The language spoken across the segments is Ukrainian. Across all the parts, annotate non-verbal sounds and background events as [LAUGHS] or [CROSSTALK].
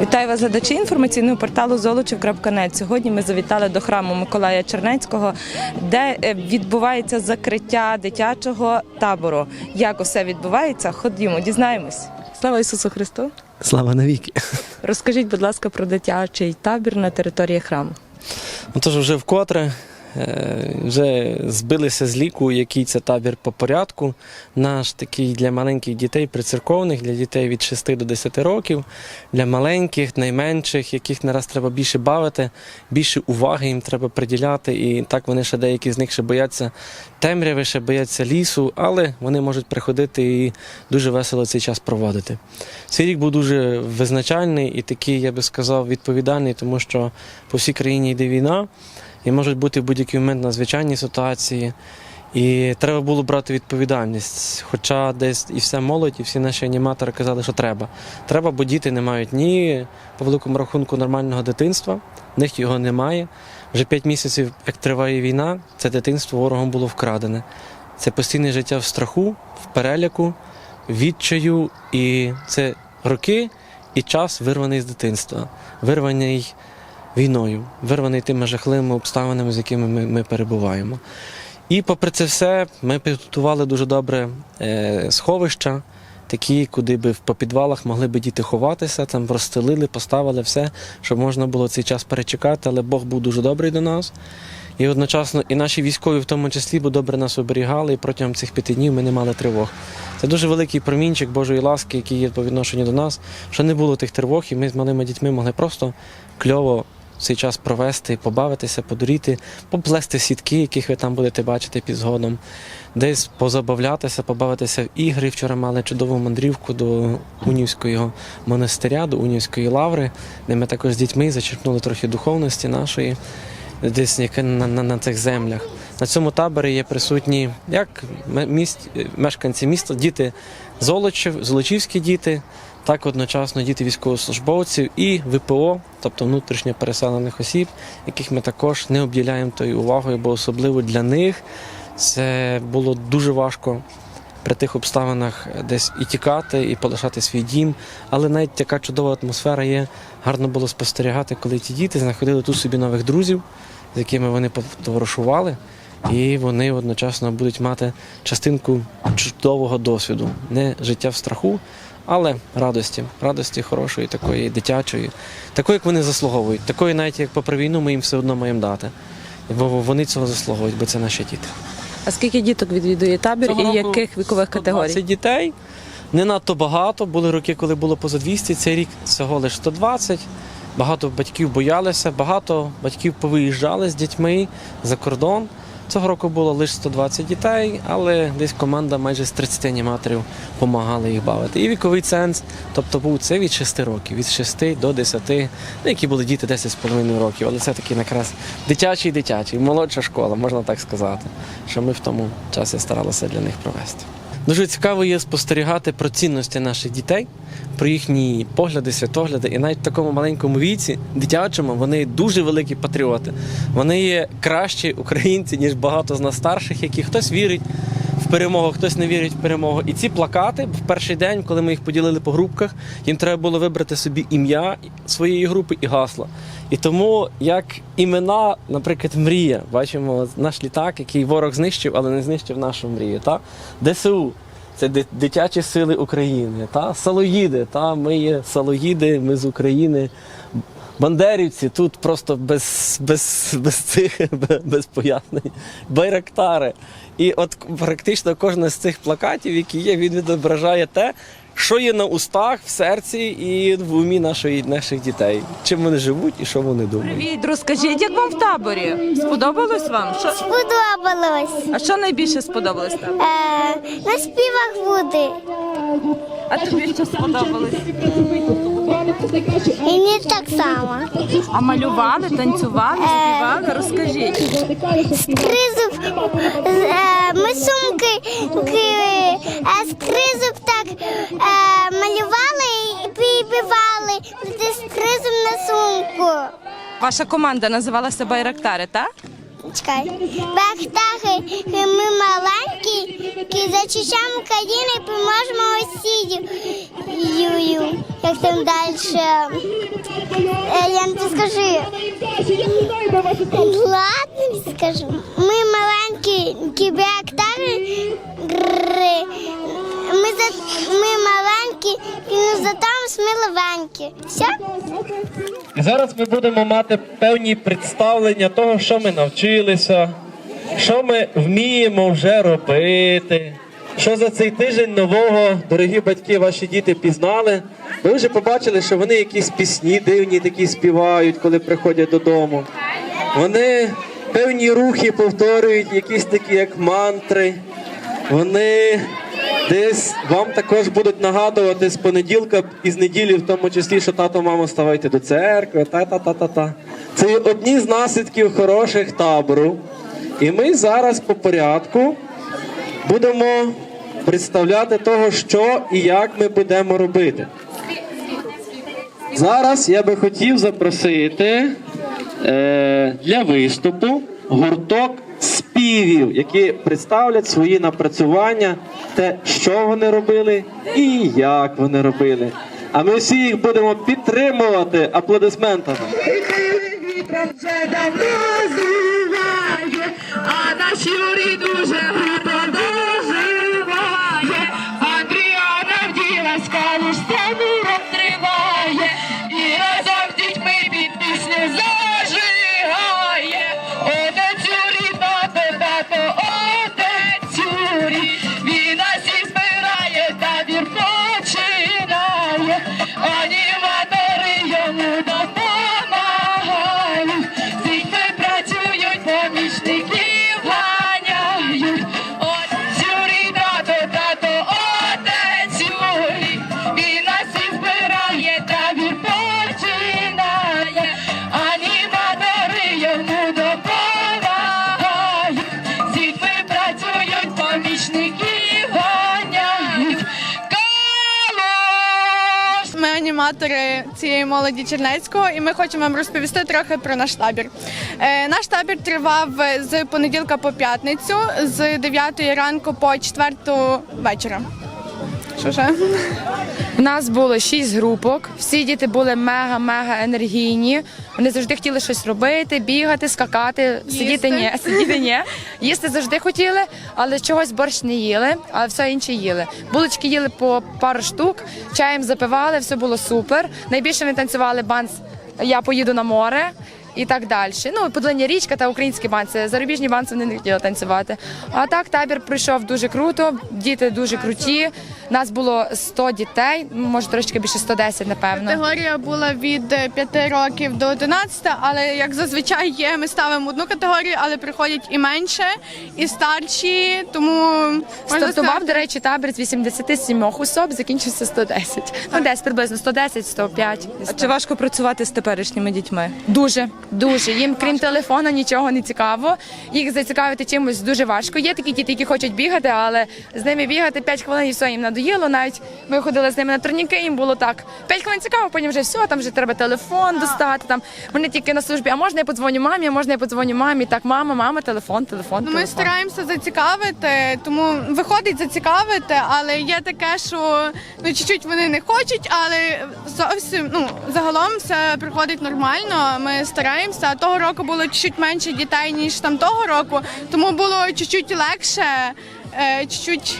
Вітаю вас, глядачі інформаційного порталу Золочів.нет. Сьогодні ми завітали до храму Миколая Чернецького, де е, відбувається закриття дитячого табору. Як усе відбувається? Ходімо, дізнаємось. Слава Ісусу Христу! Слава навіки. Розкажіть, будь ласка, про дитячий табір на території храму. Отож, вже вкотре вже збилися з ліку, який це табір по порядку. Наш такий для маленьких дітей прицерковних, для дітей від 6 до 10 років, для маленьких, найменших, яких нараз треба більше бавити, більше уваги їм треба приділяти. І так вони ще деякі з них ще бояться темряви, ще бояться лісу, але вони можуть приходити і дуже весело цей час проводити. Цей рік був дуже визначальний і такий, я би сказав, відповідальний, тому що по всій країні йде війна, і можуть бути в будь-який момент надзвичайні ситуації. І треба було брати відповідальність. Хоча десь і вся молодь, і всі наші аніматори казали, що треба. Треба, бо діти не мають ні по великому рахунку нормального дитинства, в них його немає. Вже п'ять місяців, як триває війна, це дитинство ворогом було вкрадене. Це постійне життя в страху, в переляку, відчаю, і це роки і час вирваний з дитинства, вирваний війною, вирваний тими жахливими обставинами, з якими ми, ми перебуваємо. І попри це все, ми підготували дуже добре е, сховища, такі, куди би по підвалах могли би діти ховатися, там розстелили, поставили все, щоб можна було цей час перечекати, але Бог був дуже добрий до нас. І одночасно і наші військові в тому числі, бо добре нас оберігали, і протягом цих п'яти днів ми не мали тривог. Це дуже великий промінчик Божої ласки, який є по відношенню до нас, що не було тих тривог, і ми з малими дітьми могли просто кльово цей час провести, побавитися, подуріти, поплести сітки, яких ви там будете бачити під згодом, десь позабавлятися, побавитися в ігри. Вчора мали чудову мандрівку до Унівського монастиря, до Унівської лаври, де ми також з дітьми зачерпнули трохи духовності нашої, десь на, на, на цих землях. На цьому таборі є присутні як міст, мешканці міста, діти Золочів, Золочівські діти, так одночасно діти військовослужбовців і ВПО, тобто внутрішньо переселених осіб, яких ми також не обділяємо тою увагою, бо особливо для них це було дуже важко при тих обставинах десь і тікати, і полишати свій дім. Але навіть така чудова атмосфера є. Гарно було спостерігати, коли ті діти знаходили тут собі нових друзів, з якими вони потоваришували. І вони одночасно будуть мати частинку чудового досвіду, не життя в страху, але радості, радості хорошої, такої дитячої, такої, як вони заслуговують, такої, навіть як попри війну, ми їм все одно маємо дати. Бо вони цього заслуговують, бо це наші діти. А скільки діток відвідує табір Цього і року яких вікових категорій? 120 дітей. Не надто багато. Були роки, коли було поза 200, цей рік всього лише 120. Багато батьків боялися, багато батьків повиїжджали з дітьми за кордон. Цього року було лише 120 дітей, але десь команда майже з 30 аніматорів допомагала їх бавити. І віковий ценз, тобто був це від 6 років, від 6 до 10, ну, які були діти 10,5 років, але це такий якраз дитячий дитячий, молодша школа, можна так сказати, що ми в тому часі старалися для них провести. Дуже цікаво є спостерігати про цінності наших дітей, про їхні погляди, святогляди. І навіть в такому маленькому віці, дитячому, вони дуже великі патріоти. Вони є кращі українці, ніж багато з нас старших, які хтось вірить перемогу, хтось не вірить в перемогу. І ці плакати в перший день, коли ми їх поділили по групках, їм треба було вибрати собі ім'я своєї групи і гасло. І тому як імена, наприклад, мрія, бачимо наш літак, який ворог знищив, але не знищив нашу мрію. Та? ДСУ. Це дитячі сили України, та Салоїди. Та ми є Салоїди, ми з України. Бандерівці тут просто без, без, без цих [LAUGHS] без пояснень. Байрактари. І от практично кожен з цих плакатів, які є, він відображає те, що є на устах, в серці і в умі нашої, наших дітей. Чим вони живуть і що вони думають. Привіт, розкажіть, як вам в таборі? Сподобалось вам? Що? Сподобалось. А що найбільше сподобалось там? Е, на співах буде. А тобі що сподобалось? І не так само. А малювали, танцювали, співали? Розкажіть. Скризуб, е, ми сумки ки- е, скризуб так е, малювали і підбивали скризуб на сумку. Ваша команда називалася Байрактари, так? Чекай. Бахтахи, ми маленькі, ки зачищаємо країни, поможемо осідів. Юю, як там далі? Е, Я не скажи. Ладно, скажу. Ми маленькі кібеактари. Ми, за... ми маленькі, і зато ми сміливенькі. Все? Зараз ми будемо мати певні представлення того, що ми навчилися, що ми вміємо вже робити. Що за цей тиждень нового, дорогі батьки, ваші діти пізнали. Ви вже побачили, що вони якісь пісні дивні такі співають, коли приходять додому. Вони певні рухи повторюють, якісь такі, як мантри. Вони десь вам також будуть нагадувати з понеділка і з неділі, в тому числі, що тато, мамо, ставайте до церкви, та-та-та-та-та. Це одні з наслідків хороших табору. І ми зараз по порядку будемо представляти того, що і як ми будемо робити. Зараз я би хотів запросити е, для виступу гурток співів, які представлять свої напрацювання, те, що вони робили і як вони робили. А ми всі їх будемо підтримувати аплодисментами. А наші дуже круто Аніматори цієї молоді Чернецького, і ми хочемо вам розповісти трохи про наш табір. Е, наш табір тривав з понеділка по п'ятницю, з 9 ранку по 4 вечора. Що ще? У нас було шість групок. Всі діти були мега-мега енергійні. Вони завжди хотіли щось робити, бігати, скакати, сидіти ні, сидіти ні. Їсти завжди хотіли, але чогось борщ не їли, а все інше їли. Булочки їли по пару штук, чаєм запивали, все було супер. Найбільше вони танцювали банс Я поїду на море. І так далі. Ну, подолання річка та українські банці. Зарубіжні банці вони не хотіли танцювати. А так табір пройшов дуже круто, діти дуже круті. Нас було 100 дітей, може трошки більше 110, напевно. Категорія була від 5 років до 11, але як зазвичай є, ми ставимо одну категорію, але приходять і менше, і старші, тому Стартував, до речі, табір з 87 особ, закінчився 110. Ну, десь приблизно 110, 105. А чи важко працювати з теперішніми дітьми? Дуже, дуже. Їм, крім телефону, нічого не цікаво. Їх зацікавити чимось дуже важко. Є такі діти, які хочуть бігати, але з ними бігати 5 хвилин і все їм надоїло. Навіть ми ходили з ними на турніки, їм було так. 5 хвилин цікаво, потім вже все, там вже треба телефон достати. Там вони тільки на службі. А можна я подзвоню мамі, а можна я подзвоню мамі. Так, мама, мама, телефон, телефон. Ну, ми телефон. стараємося зацікавити, тому виходить зацікавити, але є таке, що ну чуть-чуть вони не хочуть, але зовсім ну загалом все приходить нормально. Ми стараємося. Того року було чуть-чуть менше дітей ніж там того року, тому було чуть-чуть легше, е, чуть-чуть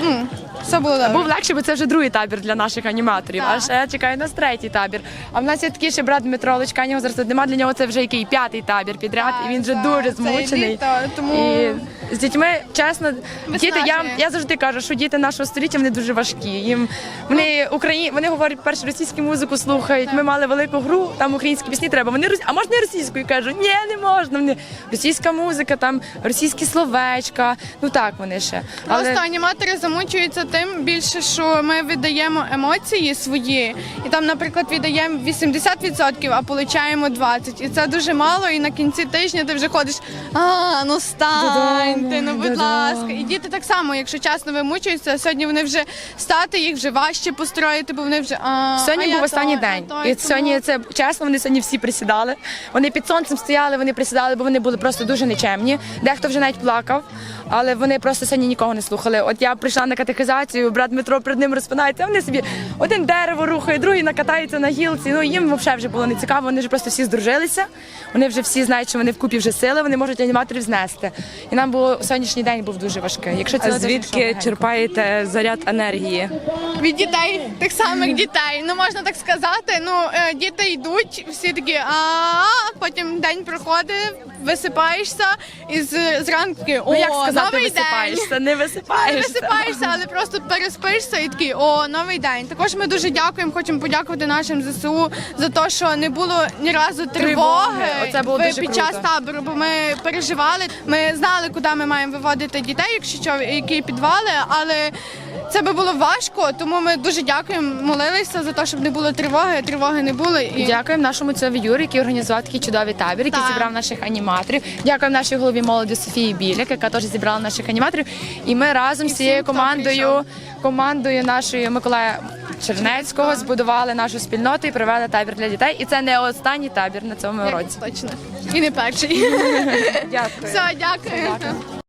ну, все було добре. Був легше, бо це вже другий табір для наших аніматорів. Так. А ще чекає нас третій табір. А в нас є такий ще брат Дмитро Личка, його зараз нема. Для нього це вже який п'ятий табір підряд, і він вже Так, дуже це змучений. літо, тому- І з дітьми, чесно, діти, я, Виснажує. я завжди кажу, що діти нашого століття вони дуже важкі. Їм вони Україні, вони говорять перше російську музику слухають. Ми мали велику гру, там українські пісні треба. Вони рос- а можна і російською кажу? Ні, не можна. Вони російська музика, там російські словечка. Ну так вони ще. Просто аніматори замучуються тим більше, що ми віддаємо емоції свої, і там, наприклад, віддаємо 80%, а получаємо 20%. І це дуже мало. І на кінці тижня ти вже ходиш. А, ну станьте, ну будь ласка. І діти так само, якщо чесно вимучуються, сьогодні вони вже стати, їх вже важче построїти, бо вони вже а, Сьогодні а був останній день. а той, І сьогодні це чесно, вони сьогодні всі присідали. Вони під сонцем стояли, вони присідали, бо вони були просто дуже нечемні. Дехто вже навіть плакав, але вони просто сьогодні нікого не слухали. От я прийшла на катехизацію, брат Дмитро перед ним розпинається. Вони собі один дерево рухає, другий накатається на гілці. Ну їм взагалі вже було не цікаво. Вони вже просто всі здружилися. Вони вже всі знають, що вони вкупі вже сили, вони можуть аніматорів знести. І нам було сьогоднішній день був дуже важкий. Якщо А цілий звідки черпаєте заряд енергії? від дітей, тих самих дітей. Ну можна так сказати. Ну е, діти йдуть, всі такі, а потім день проходить, висипаєшся і з зранку такий, о, Ну, як сказати, новий висипаєшся, день. не Не висипаєшся. висипаєшся, але просто переспишся і такий, о, новий день. Також ми дуже дякуємо, хочемо подякувати нашим ЗСУ за те, що не було ні разу тривоги, Тривоги. Оце було в- дуже під круто. час табору, бо ми переживали. Ми знали, куди ми маємо виводити дітей, якщо що, які підвали, але це би було важко, тому ми дуже дякуємо, молилися за те, щоб не було тривоги. Тривоги не було. І Дякуємо нашому цьові Юрі, який організував такий чудовий табір, який Так. зібрав наших аніматорів. Дякуємо нашій голові молоді Софії Біляк, яка теж зібрала наших аніматорів. І ми разом з цією командою, командою нашої Миколая Чернецького збудували нашу спільноту і провели табір для дітей. І це не останній табір на цьому році. точно. І не перший. [LAUGHS] Дякую. Все, дякую.